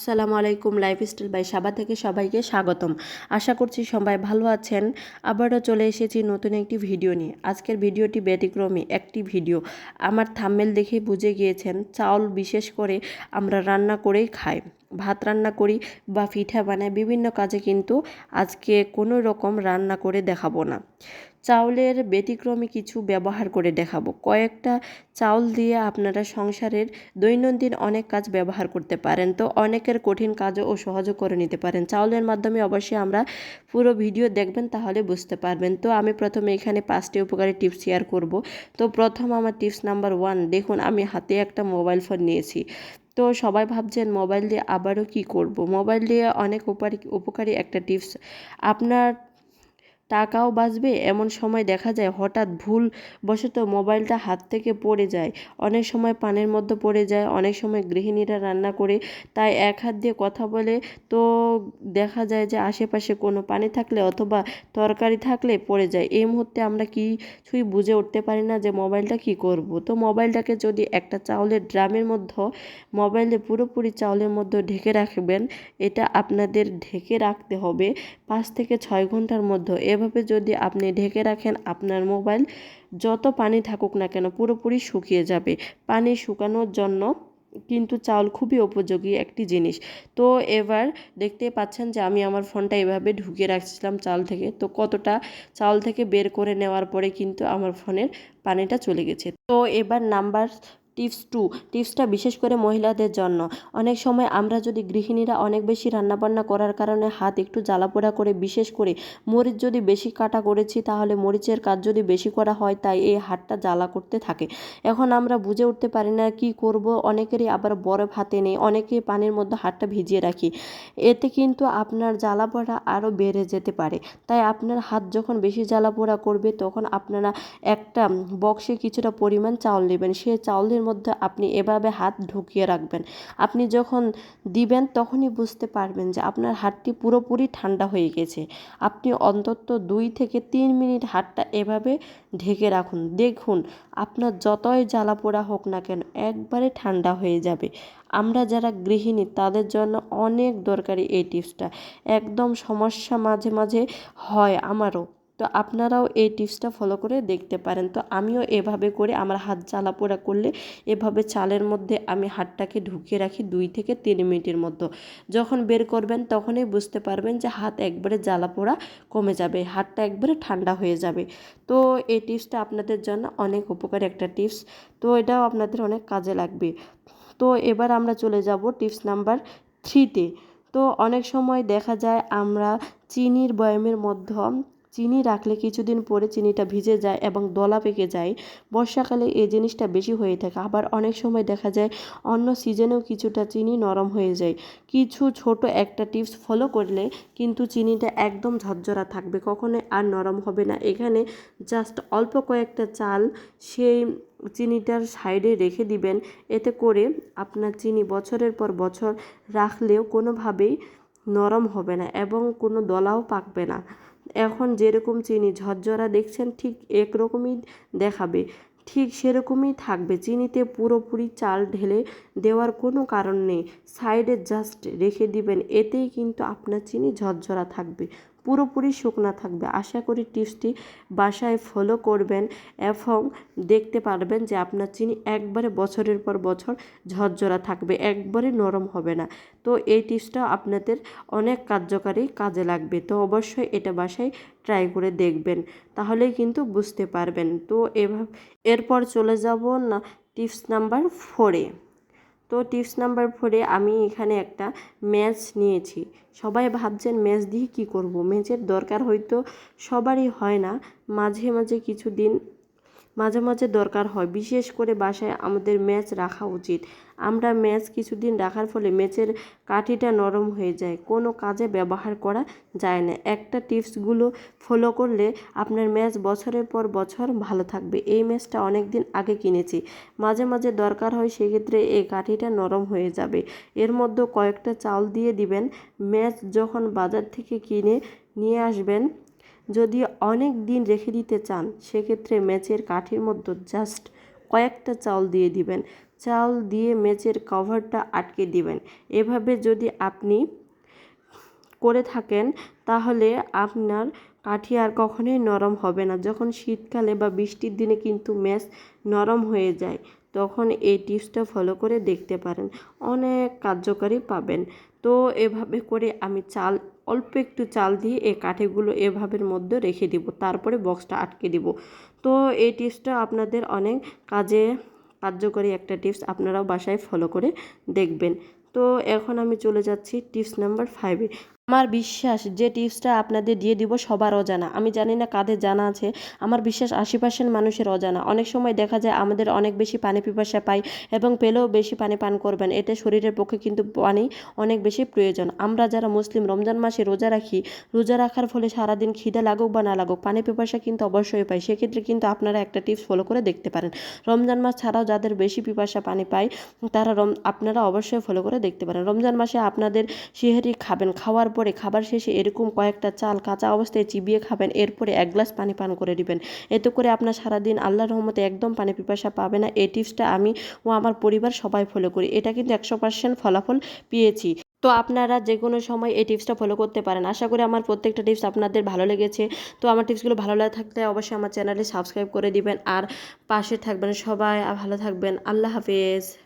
আসসালামু আলাইকুম, lifestyle by সাবা থেকে সবাইকে স্বাগতম। আশা করছি সবাই ভালো আছেন। আবারও চলে এসেছি নতুন একটি ভিডিও নিয়ে। আজকের ভিডিওটি ব্যতিক্রমী একটি ভিডিও। আমার থাম্মেল দেখে বুঝে গিয়েছেন, চাউল বিশেষ করে আমরা রান্না করেই খাই, ভাত রান্না করি বা পিঠা বানাই, বিভিন্ন কাজে কিন্তু আজকে কোনো রকম রান্না করে দেখাবো না। চাউলের ব্যতিক্রমী কিছু ব্যবহার করে দেখাবো। কয়েকটা চাউল দিয়ে আপনারা সংসারের দৈনন্দিন অনেক কাজ ব্যবহার করতে পারেন। তো অনেকের কঠিন কাজও ও সহজও করে নিতে পারেন। চাউলের মাধ্যমে অবশ্যই আমরা পুরো ভিডিও দেখবেন, তাহলে বুঝতে পারবেন। তো আমি প্রথমে এখানে পাঁচটি উপকারী টিপস শেয়ার করব। তো প্রথম আমার টিপস নাম্বার ওয়ান, দেখুন আমি হাতে একটা মোবাইল ফোন নিয়েছি। তো সবাই ভাবছেন মোবাইল দিয়ে আবারও কি করব? মোবাইল দিয়ে অনেক উপকারী উপকারী একটা টিপস। আপনার টাকাও বাঁচবে। এমন সময় দেখা যায় হঠাৎ ভুল বশত মোবাইলটা হাত থেকে পড়ে যায়। অনেক সময় পানের মধ্যে পড়ে যায়, অনেক সময় গৃহিণীরা রান্না করে। তাই এক হাত দিয়ে কথা বলে তো দেখা যায় যে আশেপাশে কোনো পানি থাকলে অথবা তরকারি থাকলে পড়ে যায়। এই মুহূর্তে আমরা কিছুই বুঝে উঠতে পারি না যে মোবাইলটা কি করব। তো মোবাইলটাকে যদি একটা চাউলের ড্রামের মধ্যে, মোবাইলে পুরোপুরি চাউলের মধ্যে ঢেকে রাখবেন, এটা আপনাদের ঢেকে রাখতে হবে পাঁচ থেকে ছয় ঘণ্টার মধ্যে। এভাবে যদি আপনি ঢেকে রাখেন, আপনার মোবাইল যত পানি থাকুক না কেন পুরোপুরি শুকিয়ে যাবে। পানি শুকানোর জন্য কিন্তু চাউল খুবই উপযোগী একটি জিনিস। তো এবার দেখতে পাচ্ছেন যে আমি আমার ফোনটা এভাবে ঢুকিয়ে রাখছিলাম চাল থেকে। তো কতটা চাউল থেকে বের করে নেওয়ার পরে কিন্তু আমার ফোনের পানিটা চলে গেছে। তো এবার নাম্বার টিপস টু, টিপসটা বিশেষ করে মহিলাদের জন্য। অনেক সময় আমরা যদি গৃহিণীরা অনেক বেশি রান্নাবান্না করার কারণে হাত একটু জ্বালাপোড়া করে, বিশেষ করে মরিচ যদি বেশি কাটা করেছি, তাহলে মরিচের কাজ যদি বেশি করা হয়, তাই এই হাতটা জ্বালা করতে থাকে। এখন আমরা বুঝে উঠতে পারি না কি করব, অনেকেরই আবার বরফ হাতে নেই, অনেকে পানির মধ্যে হাতটা ভিজিয়ে রাখি। এতে কিন্তু আপনার জ্বালাপোড়া আরও বেড়ে যেতে পারে। তাই আপনার হাত যখন বেশি জ্বালা পোড়া করবে, তখন আপনারা একটা বক্সে কিছুটা পরিমাণ চাউল নেবেন। সে চাউলের মধ্যে আপনি এভাবে হাত ঢুকিয়ে রাখবেন। আপনি যখন দিবেন তখনই বুঝতে পারবেন যে আপনার হাতটি পুরোপুরি ঠান্ডা হয়ে গেছে। আপনি অন্তত দুই থেকে তিন মিনিট হাতটা এভাবে ঢেকে রাখুন। দেখুন, আপনার যতই জ্বালা পোড়া হোক না কেন একবারে ঠান্ডা হয়ে যাবে। আমরা যারা গৃহিণী, তাদের জন্য অনেক দরকারি এই টিপসটা। একদম সমস্যা মাঝে মাঝে হয় আমারও। তো আপনারাও এই টিপসটা ফলো করে দেখতে পারেন। তো আমিও এভাবে করে আমার হাত জ্বালা পোড়া করলে এভাবে চালের মধ্যে আমি হাতটাকে ঢুকিয়ে রাখি দুই থেকে তিন মিনিটের মধ্যে যখন বের করবেন তখনই বুঝতে পারবেন যে হাত একবারে জ্বালা পোড়া কমে যাবে, হাতটা একবারে ঠান্ডা হয়ে যাবে। তো এই টিপসটা আপনাদের জন্য অনেক উপকারী একটা টিপস। তো এটাও আপনাদের অনেক কাজে লাগবে। তো এবার আমরা চলে যাব টিপস নাম্বার থ্রিতে তো অনেক সময় দেখা যায় আমরা চিনির বয়ামের মধ্যে চিনি রাখলে কিছুদিন পরে চিনিটা ভিজে যায় এবং দলা পেকে যায়। বর্ষাকালে এই জিনিসটা বেশি হয়ে থাকে। আবার অনেক সময় দেখা যায় অন্য সিজনেও কিছুটা চিনি নরম হয়ে যায়। কিছু ছোট একটা টিপস ফলো করলে কিন্তু চিনিটা একদম ঝরঝরা থাকবে। কখনোই আর নরম হবে না। এখানে জাস্ট অল্প কয়েকটা চাল সেই চিনিটার সাইডে রেখে দিবেন। এতে করে আপনার চিনি বছরের পর বছর রাখলেও কোনোভাবেই নরম হবে না এবং কোনো দলাও পাকবে না। এখন যেরকম চিনি ঝরঝরা দেখছেন, ঠিক একরকমই দেখাবে। ঠিক সেরকমই থাকবে। চিনিতে পুরোপুরি চাল ঢেলে দেওয়ার কোনো কারণ নেই। সাইডে জাস্ট রেখে দিবেন, এতেই কিন্তু আপনার চিনি ঝরঝরা থাকবে। পুরোপুরি শুকনা থাকবে। আশা করি টিপসটি বাসায় ফলো করবেন এবং দেখতে পারবেন যে আপনার চিনি একবারে বছরের পর বছর ঝরঝরা থাকবে, একবারে নরম হবে না। তো এই টিপসটা আপনাদের অনেক কার্যকারী কাজে লাগবে। তো অবশ্যই এটা বাসায় ট্রাই করে দেখবেন, তাহলেই কিন্তু বুঝতে পারবেন। তো এভাবে, এরপর চলে যাব না, টিপস নাম্বার ফোরে তো টিপস নাম্বার ফোরে আমি এখানে একটা ম্যাচ নিয়েছি। সবাই ভাবছেন ম্যাচ দিয়ে কী করব? ম্যাচের দরকার হয়তো সবারই হয় না। মাঝে মাঝে কিছু দিন মাঝে মাঝে দরকার হয়। বিশেষ করে বাসায় আমাদের ম্যাচ রাখা উচিত। আমরা ম্যাচ কিছুদিন রাখার ফলে ম্যাচের কাঠিটা নরম হয়ে যায়। কোনো কাজে ব্যবহার করা যায় না। একটা টিপসগুলো ফলো করলে আপনার ম্যাচ বছরের পর বছর ভালো থাকবে। এই ম্যাচটা অনেক দিন আগে কিনেছি। মাঝে মাঝে দরকার হয় সেক্ষেত্রে এই কাঠিটা নরম হয়ে যাবে। এর মধ্যে কয়েকটা চাল দিয়ে দিবেন। ম্যাচ যখন বাজার থেকে কিনে নিয়ে আসবেন যদি অনেক দিন রেখে দিতে চান, সেক্ষেত্রে ম্যাচের কাঠির মধ্যে জাস্ট কয়েকটা চাউল দিয়ে দিবেন। চাল দিয়ে মেচের কভারটা আটকে দিবেন। এভাবে যদি আপনি করে থাকেন, তাহলে আপনার কাঠি আর কখনোই নরম হবে না। যখন শীতকালে বা বৃষ্টির দিনে কিন্তু ম্যাচ নরম হয়ে যায়, তখন এই টিপসটা ফলো করে দেখতে পারেন। অনেক কার্যকারী পাবেন। তো এভাবে করে আমি চাল, অল্প একটু চাল দিয়ে এই কাঠিগুলো এভাবের মধ্যে রেখে দিব। তারপরে বক্সটা আটকে দিব। তো এই টিপসটা আপনাদের অনেক কাজে কার্যকরী একটা টিপস। আপনারাও বাসায় ফলো করে দেখবেন। তো এখন আমি চলে যাচ্ছি টিপস নাম্বার ফাইভে আমার বিশ্বাস যে টিপসটা আপনাদের দিয়ে দিব সবার অজানা। আমি জানি না কাদের জানা আছে, আমার বিশ্বাস আশি পার্সেন্ট মানুষের অজানা। অনেক সময় দেখা যায় আমাদের অনেক বেশি পানি পিপাসা পাই এবং পেলেও বেশি পানি পান করবেন। এতে শরীরের পক্ষে কিন্তু পানি অনেক বেশি প্রয়োজন। আমরা যারা মুসলিম, রমজান মাসে রোজা রাখি, রোজা রাখার ফলে সারাদিন খিদে লাগুক বা না লাগুক, পানি পিপাসা কিন্তু অবশ্যই পাই। সেক্ষেত্রে কিন্তু আপনারা একটা টিপস ফলো করে দেখতে পারেন। রমজান মাস ছাড়াও যাদের বেশি পিপাসা পানি পায় তারা আপনারা অবশ্যই ফলো করে দেখতে পারেন। রমজান মাসে আপনাদের সিহারি খাবেন, খাওয়ার পরে খাবার শেষে এরকম কয়েকটা চাল কাঁচা অবস্থায় চিবিয়ে খাবেন, এরপরে এক গ্লাস পানি পান করে দিবেন এতে করে আপনার সারাদিন আল্লাহর রহমতে একদম পানি পিপাসা পাবে না। এই টিপসটা আমি ও আমার পরিবার সবাই ফলো করি। এটা কিন্তু একশো পার্সেন্ট ফলাফল পেয়েছি। তো আপনারা যে কোনো সময় এই টিপসটা ফলো করতে পারেন। আশা করি আমার প্রত্যেকটা টিপস আপনাদের ভালো লেগেছে। তো আমার টিপসগুলো ভালো লাগে থাকলে অবশ্যই আমার চ্যানেলে সাবস্ক্রাইব করে দিবেন। আর পাশে থাকবেন সবাই। ভালো থাকবেন। আল্লাহ হাফেজ।